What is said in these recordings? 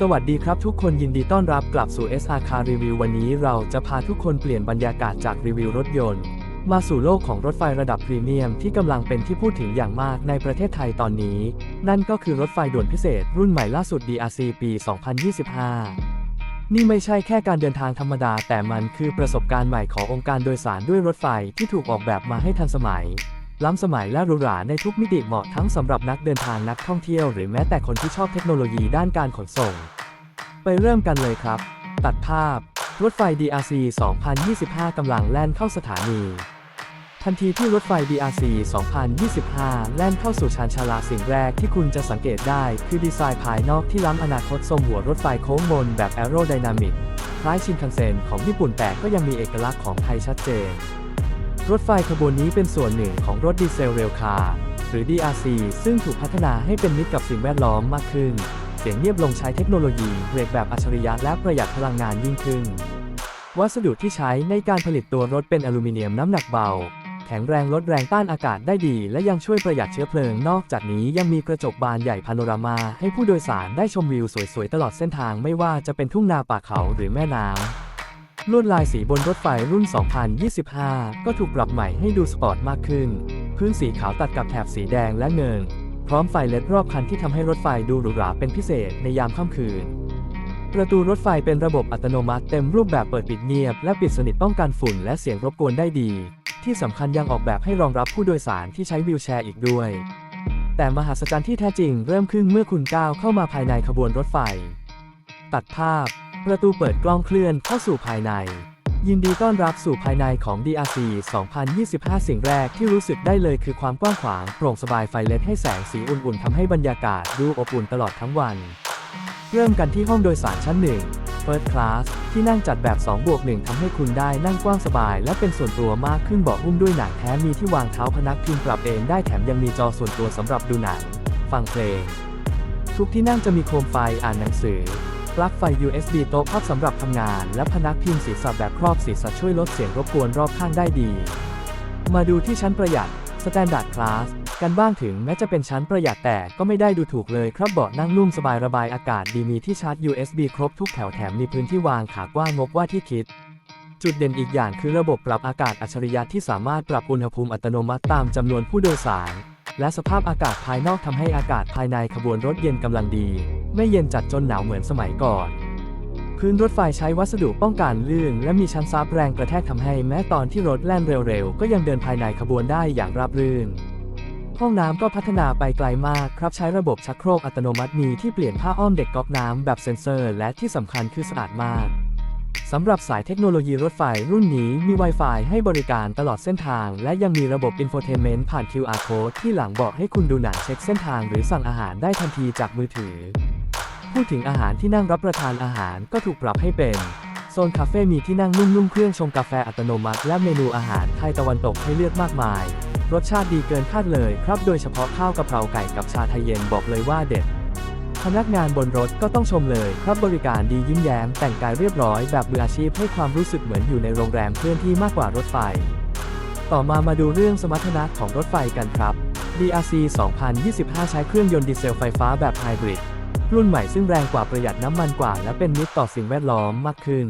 สวัสดีครับทุกคนยินดีต้อนรับกลับสู่ SR Car Review วันนี้เราจะพาทุกคนเปลี่ยนบรรยากาศจากรีวิวรถยนต์ มาสู่โลกของรถไฟระดับพรีเมียมที่กำลังเป็นที่พูดถึงอย่างมากในประเทศไทยตอนนี้ นั่นก็คือรถไฟด่วนพิเศษ รุ่นใหม่ล่าสุด DRC ปี 2025 นี่ไม่ใช่แค่การเดินทางธรรมดา แต่มันคือประสบการณ์ใหม่ขององค์การโดยสารด้วยรถไฟที่ถูกออกแบบมาให้ทันสมัย ล้ำสมัยและหรูหราในทุกมิติเหมาะทั้งสำหรับนักเดินทางนักท่องเที่ยวหรือแม้แต่คนที่ชอบเทคโนโลยีด้านการขนส่ง ไปเริ่มกันเลยครับ ตัดภาพ รถไฟ DRC 2025 กำลังแล่นเข้าสถานี ทันทีที่รถไฟ DRC 2025 แล่นเข้าสู่ชานชาลาสิ่งแรกที่คุณจะสังเกตได้ คือดีไซน์ภายนอกที่ล้ำอนาคตทรงหัวรถไฟโค้งมนแบบแอโรไดนามิกคล้ายชินคันเซ็นของญี่ปุ่นแต่ก็ยังมีเอกลักษณ์ของไทยชัดเจน รถไฟขบวนนี้เป็นส่วนหนึ่งของรถดีเซลเรลคาร์หรือ DRC ซึ่งถูกพัฒนาให้เป็นมิตรกับสิ่งแวดล้อมมากขึ้น เสียงเงียบลงใช้เทคโนโลยีเบรกแบบอัจฉริยะและประหยัดพลังงานยิ่งขึ้น วัสดุที่ใช้ในการผลิตตัวรถเป็นอลูมิเนียมน้ำหนักเบา แข็งแรงลดแรงต้านอากาศได้ดี และยังช่วยประหยัดเชื้อเพลิง นอกจากนี้ยังมีกระจกบานใหญ่พาโนรามาให้ผู้โดยสารได้ชมวิวสวยๆตลอดเส้นทางไม่ว่าจะเป็นทุ่งนาป่าเขาหรือแม่น้ำ ลวดลายสีบนรถไฟรุ่น 2025 ก็ถูกปรับใหม่ให้ดูสปอร์ตมากขึ้น พื้นสีขาวตัดกับแถบสีแดงและเงิน พร้อมไฟเลดรอบคันที่ทำให้รถไฟดูหรูหราเป็นพิเศษในยามค่ำคืน ประตูรถไฟเป็นระบบอัตโนมัติเต็มรูปแบบเปิดปิดเงียบ และปิดสนิทป้องกันฝุ่นและเสียงรบกวนได้ดี ที่สำคัญยังออกแบบให้รองรับผู้โดยสารที่ใช้วีลแชร์อีกด้วย แต่มหัศจรรย์ที่แท้จริงเริ่มขึ้นเมื่อคุณก้าวเข้ามาภายในขบวนรถไฟ ตัดภาพ ประตูเปิดกล้องเคลื่อนเข้าสู่ภายใน ยินดีต้อนรับสู่ภายในของ DRC 2025 สิ่งแรกที่รู้สึกได้เลยคือความกว้างขวางโปร่งสบายไฟเลดให้แสงสีอุ่นๆทำให้บรรยากาศดูอบอุ่นตลอดทั้งวัน เริ่มกันที่ห้องโดยสารชั้นหนึ่ง First Class ที่นั่งจัดแบบ2บวก1ทำให้คุณได้นั่งกว้างสบาย และเป็นส่วนตัวมากขึ้นเบาะหุ้มด้วยหนังแท้มีที่วางเท้าพนักพิงปรับเองได้แถมยังมีจอส่วนตัวสำหรับดูหนัง ฟังเพลง ทุกที่นั่งจะมีโคมไฟอ่านหนังสือ ปลั๊กไฟ USB โต๊ะพับสำหรับทำงาน และพนักพิงศีรษะแบบครอบศีรษะช่วยลดเสียงรบกวนรอบข้างได้ดี มาดูที่ชั้นประหยัด Standard Class กันบ้างถึงแม้จะเป็นชั้นประหยัดแต่ก็ไม่ได้ดูถูกเลยครับเบาะนั่งนุ่มสบายระบายอากาศดีมีที่ชาร์จ USB ครบทุกแถวแถมมีพื้นที่วางขากว้างงบว่าที่คิด จุดเด่นอีกอย่างคือระบบปรับอากาศอัจฉริยะที่สามารถปรับอุณหภูมิอัตโนมัติตามจำนวนผู้โดยสาร และสภาพอากาศภายนอกทำให้อากาศภายในขบวนรถเย็นกำลังดี ไม่เย็นจัดจนหนาวเหมือนสมัยก่อน พื้นรถไฟใช้วัสดุป้องกันลื่น และมีชั้นซับแรงกระแทกทำให้แม้ตอนที่รถแล่นเร็วๆ ก็ยังเดินภายในขบวนได้อย่างราบรื่น ห้องน้ำก็พัฒนาไปไกลมากครับใช้ระบบชักโครกอัตโนมัติมีที่เปลี่ยนผ้าอ้อมเด็กก๊อกน้ำแบบเซ็นเซอร์ และที่สำคัญคือสะอาดมาก สำหรับสายเทคโนโลยีรถไฟรุ่นนี้มี Wi-Fi ให้บริการตลอดเส้นทาง และยังมีระบบ Infotainment ผ่าน QR Code ที่หลังบอกให้คุณดูหนังเช็คเส้นทางหรือสั่งอาหารได้ทันทีจากมือถือ พูดถึงอาหารที่นั่งรับประทานอาหารก็ถูกปรับให้เป็นโซนคาเฟ่มีที่นั่งนุ่มๆเครื่องชงกาแฟอัตโนมัติ และเมนูอาหารไทยตะวันตกให้เลือกมากมาย รสชาติดีเกินคาดเลยครับ โดยเฉพาะข้าวกะเพราไก่กับชาไทยเย็นบอกเลยว่าเด็ด พนักงานบนรถก็ต้องชมเลยครับบริการดียิ้มแย้ม แต่งกายเรียบร้อยแบบมืออาชีพให้ความรู้สึกเหมือนอยู่ในโรงแรมเคลื่อนที่มากกว่ารถไฟ ต่อมามาดูเรื่องสมรรถนะของรถไฟกันครับ DRC 2025 ใช้เครื่องยนต์ดีเซลไฟฟ้าแบบไฮบริดรุ่นใหม่ซึ่งแรงกว่าประหยัดน้ำมันกว่า และเป็นมิตรต่อสิ่งแวดล้อมมากขึ้น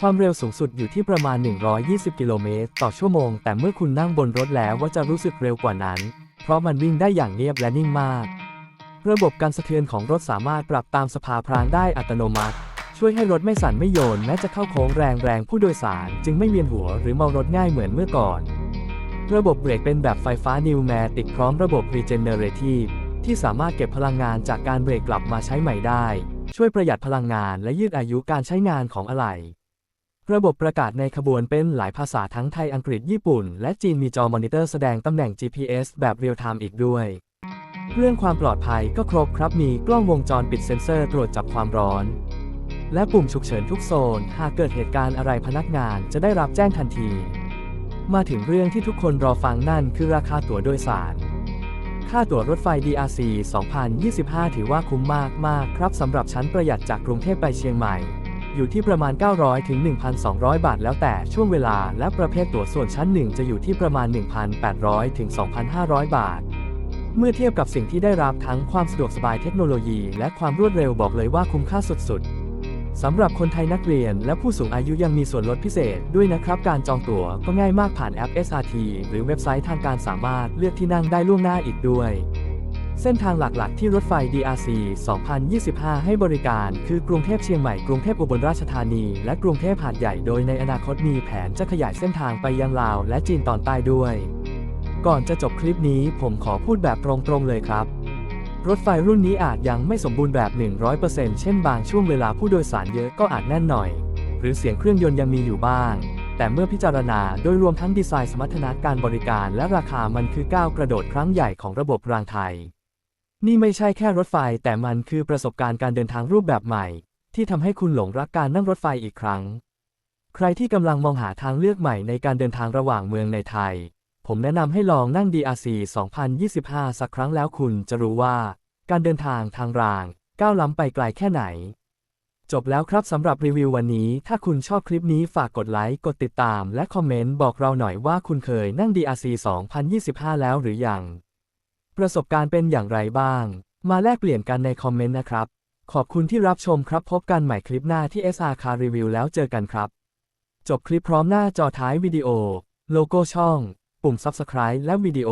ความเร็วสูงสุดอยู่ที่ประมาณ 120 กิโลเมตรต่อชั่วโมง แต่เมื่อคุณนั่งบนรถแล้วว่าจะรู้สึกเร็วกว่านั้น เพราะมันวิ่งได้อย่างเงียบและนิ่งมาก ระบบการสะเทือนของรถสามารถปรับตามสภาพรางได้อัตโนมัติ ช่วยให้รถไม่สั่นไม่โยนแม้จะเข้าโค้งแรงแรงผู้โดยสาร จึงไม่เวียนหัวหรือเมารถง่ายเหมือนเมื่อก่อน ระบบเบรกเป็นแบบไฟฟ้านิวแมติกพร้อมระบบ Regenerative ที่สามารถเก็บพลังงานจากการเบรกกลับมาใช้ใหม่ได้ ช่วยประหยัดพลังงานและยืดอายุการใช้งานของอะไหล่ระบบประกาศในขบวนเป็นหลายภาษาทั้งไทยอังกฤษญี่ปุ่น และจีนมีจอมอนิเตอร์แสดงตำแหน่ง GPS แบบเรียลไทม์อีกด้วย เรื่องความปลอดภัยก็ครบครับมีกล้องวงจรปิดเซ็นเซอร์ตรวจจับความร้อน และปุ่มฉุกเฉินทุกโซน หากเกิดเหตุการณ์อะไรพนักงานจะได้รับแจ้งทันที มาถึงเรื่องที่ทุกคนรอฟังนั่นคือราคาตั๋วโดยสาร ค่าตั๋วรถไฟ DRC 2025 ถือว่าคุ้มมากมากครับสำหรับชั้นประหยัดจากกรุงเทพไปเชียงใหม่ อยู่ที่ประมาณ 900 ถึง 1,200 บาท แล้วแต่ช่วงเวลาและประเภทตั๋วส่วนชั้น 1 จะอยู่ที่ประมาณ 1,800 ถึง 2,500 บาท เมื่อเทียบกับสิ่งที่ได้รับทั้งความสะดวกสบายเทคโนโลยี และความรวดเร็วบอกเลยว่าคุ้มค่าสุดๆสำหรับคนไทยนักเรียนและผู้สูงอายุยังมีส่วนลดพิเศษด้วยนะครับ การจองตั๋วก็ง่ายมากผ่านแอป SRT หรือเว็บไซต์ทางการสามารถเลือกที่นั่งได้ล่วงหน้าอีกด้วย เส้นทางหลักๆ ที่รถไฟ DRC 2025 ให้บริการคือกรุงเทพเชียงใหม่กรุงเทพอุบลราชธานี และกรุงเทพหาดใหญ่โดยในอนาคตมีแผนจะขยายเส้นทางไปยังลาวและจีนตอนใต้ด้วย ก่อนจะจบคลิปนี้ผมขอพูดแบบตรงๆเลยครับ รถไฟรุ่นนี้อาจยังไม่สมบูรณ์แบบ 100%เช่นบางช่วงเวลาผู้โดยสารเยอะก็อาจแน่นหน่อย หรือเสียงเครื่องยนต์ยังมีอยู่บ้าง แต่เมื่อพิจารณาโดยรวมทั้งดีไซน์สมรรถนะการบริการและราคามันคือก้าวกระโดดครั้งใหญ่ของระบบรางไทย นี่ไม่ใช่แค่รถไฟแต่มันคือประสบการณ์การเดินทางรูปแบบใหม่ ที่ทำให้คุณหลงรักการนั่งรถไฟอีกครั้ง ใครที่กำลังมองหาทางเลือกใหม่ในการเดินทางระหว่างเมืองในไทย ผมแนะนำให้ลองนั่ง DRC 2025 สักครั้งแล้วคุณจะรู้ว่า การเดินทางทางราง ก้าวล้ำไปไกลแค่ไหน จบแล้วครับสำหรับรีวิววันนี้ ถ้าคุณชอบคลิปนี้ฝากกดไลค์กดติดตามและคอมเมนต์บอกเราหน่อยว่าคุณเคยนั่ง DRC 2025 แล้วหรือยัง ประสบการณ์เป็นอย่างไรบ้าง มาแลกเปลี่ยนกันในคอมเมนต์นะครับ ขอบคุณที่รับชมครับพบกันใหม่คลิปหน้าที่ SR Car Review แล้วเจอกันครับ จบคลิปพร้อมหน้าจอท้ายวิดีโอ โลโก้ช่อง ปุ่ม Subscribe และวิดีโอ